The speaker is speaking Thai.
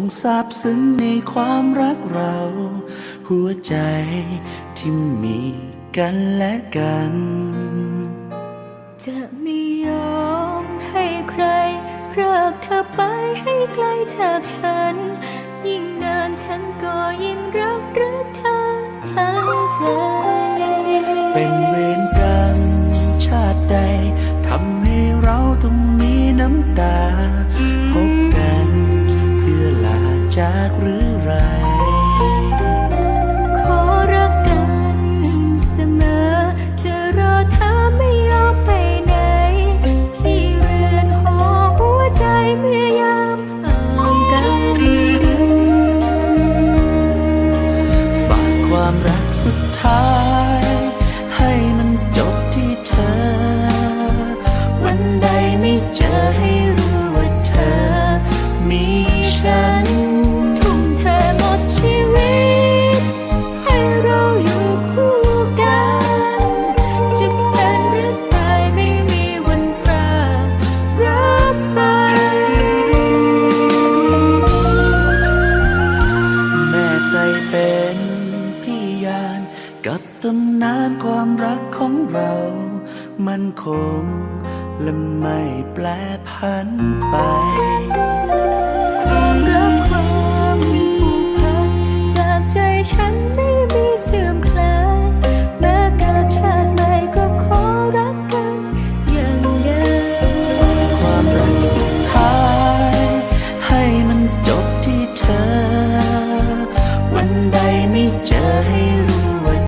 งซาบซึ้งในความรักเรา หัวใจที่มีกันและกัน จะไม่ยอมให้ใครพรากเธอไปให้ไกลจากฉัน ยิ่งนานฉันก็ยิ่งรักรักเธอทั้งใจ เป็นเวรกรรมชาติใดทำให้เราต้องมีน้ำตา กหรือไร ขอรักกันเสมอ จะรอเธอไม่ยอมไปไหน ที่เรือนหอหัวใจเมื่อยามห่างกัน ฝากความรัก กับตำนานความรักของเรา มันคงและไม่แปลพันไป